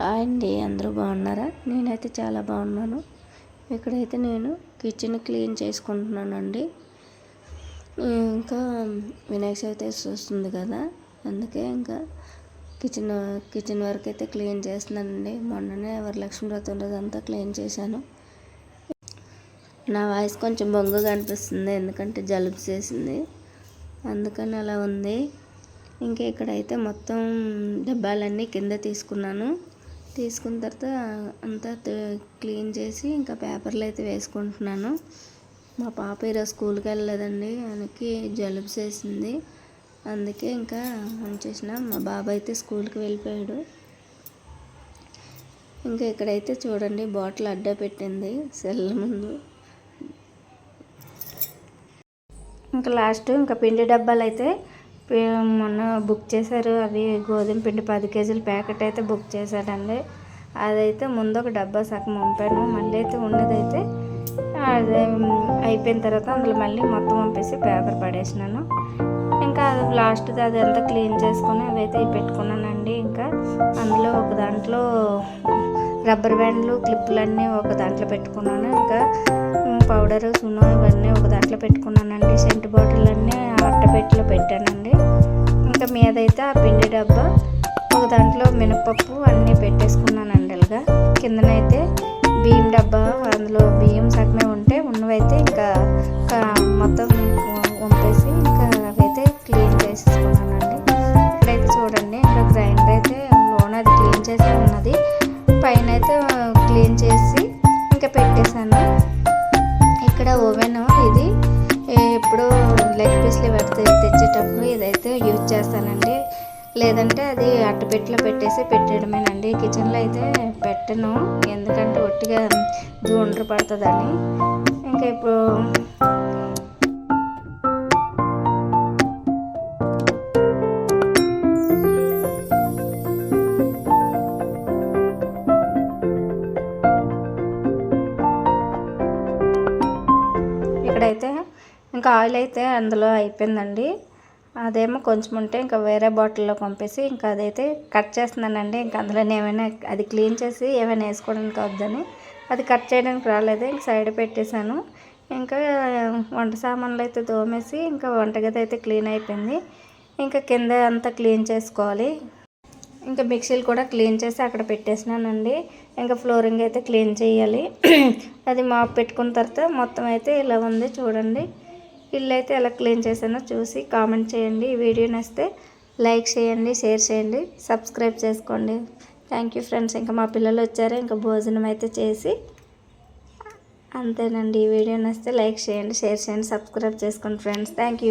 Hi అండి అందరూ బాగున్నారా? నేనైతే చాలా బాగున్నాను. ఇక్కడైతే నేను కిచెన్ క్లీన్ చేసుకుంటున్నానండి. ఇంకా వినాయక చవితి వస్తుంది కదా అందుకే ఇంకా కిచెన్ కిచెన్ వరకు అయితే క్లీన్ చేస్తున్నానండి. మొన్ననే వరలక్ష్మి వ్రతం రోజు క్లీన్ చేశాను. నా వాయిస్ కొంచెం బొంగుగా అనిపిస్తుంది ఎందుకంటే జలుబు చేసింది. అందుకని అలా ఉంది. ఇంకా ఇక్కడైతే మొత్తం డబ్బాలన్నీ కింద తీసుకున్నాను. తీసుకున్న తర్వాత అంతా క్లీన్ చేసి ఇంకా పేపర్లు అయితే వేసుకుంటున్నాను. మా పాప ఈరోజు స్కూల్కి వెళ్ళలేదండి. ఆయనకి జలుబు చేసింది. అందుకే ఇంకా ఉంచేసిన మా బాబాయ్ అయితే స్కూల్కి వెళ్ళిపోయాడు. ఇంకా ఇక్కడైతే చూడండి బాటిల్ అడ్డా పెట్టింది సెల్ ముందు. ఇంకా లాస్ట్ ఇంకా పిండి డబ్బాలు అయితే మొన్న బుక్ చేశారు అవి గోధుమ పిండి పది కేజీల ప్యాకెట్ అయితే బుక్ చేశాడండి. అదైతే ముందు ఒక డబ్బా సగం పంపాను మళ్ళీ అయితే ఉన్నదైతే అదే అయిపోయిన తర్వాత అందులో మళ్ళీ మొత్తం పంపేసి పేపర్ పడేసినాను. ఇంకా అది లాస్ట్ అదంతా క్లీన్ చేసుకొని అవైతే పెట్టుకున్నానండి. ఇంకా అందులో ఒక దాంట్లో రబ్బర్ బ్యాండ్లు క్లిప్పులన్నీ ఒక దాంట్లో పెట్టుకున్నాను. ఇంకా పౌడర్ సున్నో ఇవన్నీ పెట్టుకున్నానండి. సెంట్ బాటిల్ అన్నీ అట్టపెట్టిలో పెట్టానండి. ఇంకా మీదైతే ఆ పిండి డబ్బా ఒక దాంట్లో మినపప్పు అన్నీ పెట్టేసుకున్నానండి అలాగా కిందనైతే బియ్యం డబ్బా అందులో బియ్యం సగమే ఉంటే ఉన్నవైతే ఇంకా మొత్తం లెగ్ పెడితే తెచ్చేటప్పుడు ఇదైతే యూజ్ చేస్తానండి. లేదంటే అది అట్టపెట్టిలో పెట్టేసి పెట్టడమేనండి. కిచెన్లో అయితే పెట్టను. ఎందుకంటే ఒట్టిగా దూండ్ర పడుతుందని. ఇంకా ఇప్పుడు ఇంకా ఆయిల్ అయితే అందులో అయిపోయిందండి. అదేమో కొంచెం ఉంటే ఇంకా వేరే బాటిల్లో పంపేసి ఇంకా అదైతే కట్ చేస్తున్నానండి. ఇంకా అందులో ఏమైనా అది క్లీన్ చేసి ఏమైనా వేసుకోవడానికి వద్దని. అది కట్ చేయడానికి రాలేదు. ఇంక సైడ్ పెట్టేశాను. ఇంకా వంట సామాన్లు అయితే తోమేసి ఇంకా వంటగది అయితే క్లీన్ అయిపోయింది. ఇంకా కింద అంతా క్లీన్ చేసుకోవాలి. ఇంకా మిక్సీలు కూడా క్లీన్ చేసి అక్కడ పెట్టేసినానండి. ఇంకా ఫ్లోరింగ్ అయితే క్లీన్ చేయాలి. అది మాప్ పెట్టుకున్న తర్వాత మొత్తం అయితే ఇలా ఉంది చూడండి. ఇల్లు అయితే ఎలా క్లీన్ చేశానో చూసి కామెంట్ చేయండి. ఈ వీడియో నచ్చితే లైక్ చేయండి షేర్ చేయండి సబ్స్క్రైబ్ చేసుకోండి. Thank you friends. ఇంకా మా పిల్లలు వచ్చారు. ఇంకా భోజనం అయితే చేసి అంతేనండి. ఈ వీడియో నచ్చితే లైక్ చేయండి షేర్ చేయండి సబ్స్క్రైబ్ చేసుకోండి ఫ్రెండ్స్. Thank you.